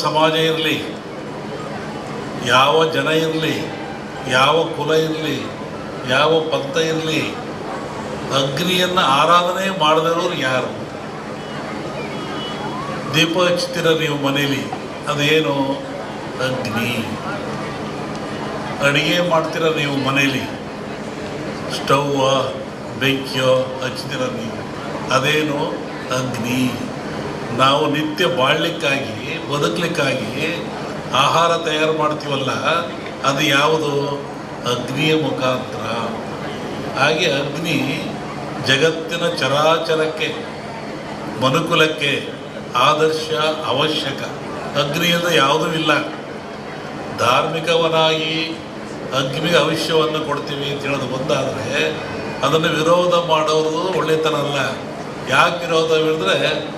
ಸಮಾಜ ಇರಲಿ, ಯಾವ ಜನ ಇರಲಿ, ಯಾವ ಕುಲ ಇರಲಿ, ಯಾವ ಪಂಥ ಇರಲಿ, ಅಗ್ನಿಯನ್ನು ಆರಾಧನೆ ಮಾಡದಿರೋರು ಯಾರು? ದೀಪ ಹಚ್ತೀರ ನೀವು ಮನೇಲಿ, ಅದೇನು? ಅಗ್ನಿ. ಅಡುಗೆ ಮಾಡ್ತೀರ ನೀವು ಮನೇಲಿ, ಸ್ಟವ್ವ, ಬೆಂಕಿಯೋ ಹಚ್ತೀರ ನೀವು, ಅದೇನು? ಅಗ್ನಿ. ನಾವು ನಿತ್ಯ ಬಾಳ್ಲಿಕ್ಕಾಗಿ, ಬದುಕಲಿಕ್ಕಾಗಿ ಆಹಾರ ತಯಾರು ಮಾಡ್ತೀವಲ್ಲ, ಅದು ಯಾವುದು? ಅಗ್ನಿಯ ಮುಖಾಂತರ. ಹಾಗೆ ಅಗ್ನಿ ಜಗತ್ತಿನ ಚರಾಚರಕ್ಕೆ, ಮನುಕುಲಕ್ಕೆ ಆದರ್ಶ, ಅವಶ್ಯಕ. ಅಗ್ನಿಯಿಂದ ಯಾವುದೂ ಇಲ್ಲ. ಧಾರ್ಮಿಕವನಾಗಿ ಅಗ್ನಿಗೆ ಅವಶ್ಯವನ್ನು ಕೊಡ್ತೀವಿ ಅಂತ ಹೇಳೋದು ಬಂದಾದರೆ ಅದನ್ನು ವಿರೋಧ ಮಾಡೋದು ಒಳ್ಳೆತನ ಅಲ್ಲ ಯಾಕೆ ವಿರೋಧ ಹೇಳಿದ್ರೆ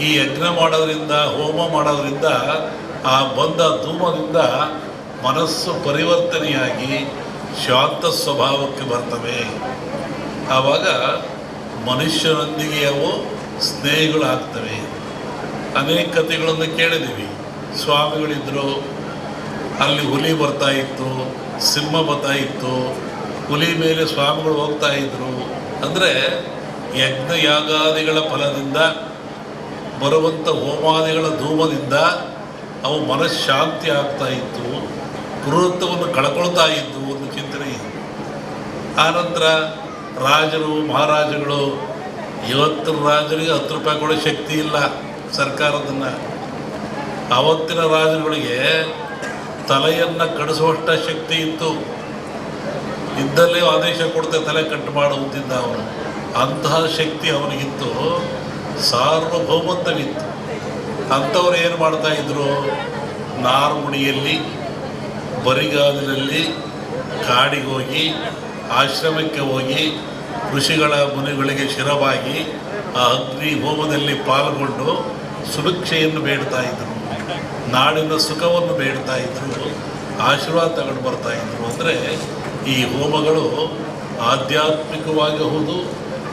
ಈ ಯಜ್ಞ ಮಾಡೋದ್ರಿಂದ, ಹೋಮ ಮಾಡೋದ್ರಿಂದ, ಆ ಬಂದ ಧೂಮದಿಂದ ಮನಸ್ಸು ಪರಿವರ್ತನೆಯಾಗಿ ಶಾಂತ ಸ್ವಭಾವಕ್ಕೆ ಬರ್ತವೆ. ಆವಾಗ ಮನುಷ್ಯನೊಂದಿಗೆ ಅವು ಸ್ನೇಹಿಗಳಾಗ್ತವೆ. ಅನೇಕ ಕಥೆಗಳನ್ನು ಕೇಳಿದ್ದೀವಿ. ಸ್ವಾಮಿಗಳಿದ್ದರು ಅಲ್ಲಿ ಹುಲಿ ಬರ್ತಾ ಇತ್ತು, ಸಿಂಹ ಬರ್ತಾ ಇತ್ತು, ಹುಲಿ ಮೇಲೆ ಸ್ವಾಮಿಗಳು ಹೋಗ್ತಾ ಇದ್ರು. ಅಂದರೆ ಯಜ್ಞ ಯಾಗಾದಿಗಳ ಫಲದಿಂದ ಬರುವಂಥ ಹೋಮಾದಿಗಳ ಧೂಮದಿಂದ ಅವು ಮನಃಶಾಂತಿ ಆಗ್ತಾ ಇತ್ತು ಕ್ರೂರತ್ವವನ್ನು ಕಳ್ಕೊಳ್ತಾ ಇದ್ದು ಒಂದು ಚಿಂತನೆ ಇದೆ. ಆನಂತರ ರಾಜರು ಮಹಾರಾಜಗಳು ಇವತ್ತಿನ ರಾಜರಿಗೆ ಹತ್ತು ರೂಪಾಯಿ ಕೊಡೋ ಶಕ್ತಿ ಇಲ್ಲ ಸರ್ಕಾರದನ್ನು. ಅವತ್ತಿನ ರಾಜರುಗಳಿಗೆ ತಲೆಯನ್ನು ಕಡಿಸುವಷ್ಟ ಶಕ್ತಿ ಇತ್ತು. ಇದ್ದಲ್ಲೇ ಆದೇಶ ಕೊಡ್ತೇವೆ ತಲೆ ಕಟ್ಟು ಮಾಡುವಂತಿದ್ದ ಅವನು ಅಂತಹ ಶಕ್ತಿ ಅವನಿಗಿತ್ತು ಸಾರ್ವಭೌಮತ್ವವಿತ್ತು ಅಂಥವ್ರು ಏನು ಮಾಡ್ತಾ ಇದ್ರು? ನಾರುಮುಡಿಯಲ್ಲಿ, ಬರಿಗಾಲಿನಲ್ಲಿ ಕಾಡಿಗೆ ಹೋಗಿ, ಆಶ್ರಮಕ್ಕೆ ಹೋಗಿ, ಋಷಿಗಳ ಮುನಿಗಳಿಗೆ ಶಿರವಾಗಿ ಆ ಅಗ್ನಿ ಹೋಮದಲ್ಲಿ ಪಾಲ್ಗೊಂಡು ಸುರಕ್ಷೆಯನ್ನು ಬೇಡ್ತಾ ಇದ್ರು. ನಾಡಿನ ಸುಖವನ್ನು ಬೇಡ್ತಾ ಇದ್ರು. ಆಶೀರ್ವಾದ ತಗೊಂಡು ಬರ್ತಾ ಇದ್ರು. ಅಂದರೆ ಈ ಹೋಮಗಳು ಆಧ್ಯಾತ್ಮಿಕವಾಗಿ ಹೌದು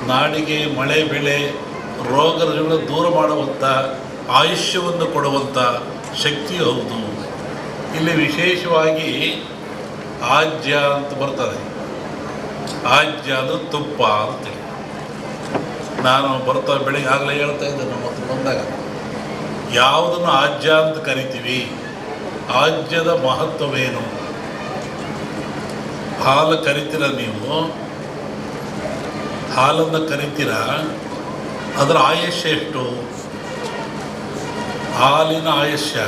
ನಾಡಿಗೆ ಮಳೆ, ಬೆಳೆ ರೋಗ ರುಜಿನಗಳನ್ನು ದೂರ ಮಾಡುವಂಥ ಆಯುಷ್ಯವನ್ನು ಕೊಡುವಂಥ ಶಕ್ತಿ ಹೌದು. ಇಲ್ಲಿ ವಿಶೇಷವಾಗಿ ಆಜ್ಯ ಅಂತ ಬರ್ತದೆ. ಆಜ್ಯ ಅಂದರೆ ತುಪ್ಪ ಅಂತೇಳಿ ನಾನು ಬರ್ತಾ ಬೆಳಿಗ್ಗೆ ಆಗಲೇ ಹೇಳ್ತಾ ಇದ್ದೆ ನಮ್ಮ ಹತ್ರ ಬಂದಾಗ. ಯಾವುದನ್ನು ಆಜ್ಯ ಅಂತ ಕರಿತೀವಿ? ಆಜ್ಯದ ಮಹತ್ವವೇನು? ಹಾಲು ಕರಿತೀರ ನೀವು? ಹಾಲನ್ನು ಕರಿತೀರ? ಅದರ ಆಯುಷ್ಯ ಎಷ್ಟು? ಹಾಲಿನ ಆಯುಷ್ಯ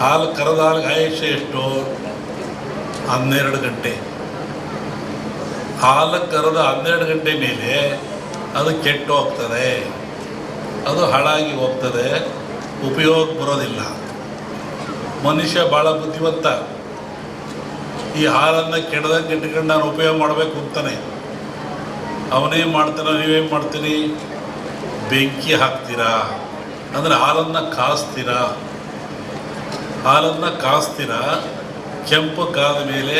ಹಾಲು ಕರೆದ ಹಾಲಿಗೆ ಆಯುಷ್ಯ ಎಷ್ಟು? ಹನ್ನೆರಡು ಗಂಟೆ. ಹಾಲು ಕರೆದ ಹನ್ನೆರಡು ಗಂಟೆ ಮೇಲೆ ಅದು ಕೆಟ್ಟು ಹೋಗ್ತದೆ. ಅದು ಹಾಳಾಗಿ ಹೋಗ್ತದೆ. ಉಪಯೋಗ ಬರೋದಿಲ್ಲ. ಮನುಷ್ಯ ಭಾಳ ಬುದ್ಧಿವಂತ. ಈ ಹಾಲನ್ನು ಕೆಡದಂಗೆ ಇಟ್ಕೊಂಡು ನಾನು ಉಪಯೋಗ ಮಾಡಬೇಕು ಅಂತಾನೆ. ಅವನೇನು ಮಾಡ್ತಾನೆ ನೀವೇನು ಮಾಡ್ತೀರಿ? ಬೆಂಕಿ ಹಾಕ್ತೀರಾ? ಅಂದರೆ ಹಾಲನ್ನು ಕಾಸ್ತೀರಾ? ಹಾಲನ್ನು ಕಾಸ್ತೀರಾ? ಕೆಂಪು ಕಾದ ಮೇಲೆ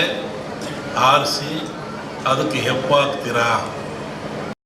ಆರಿಸಿ ಅದಕ್ಕೆ ಹೆಪ್ಪಾಕ್ತೀರಾ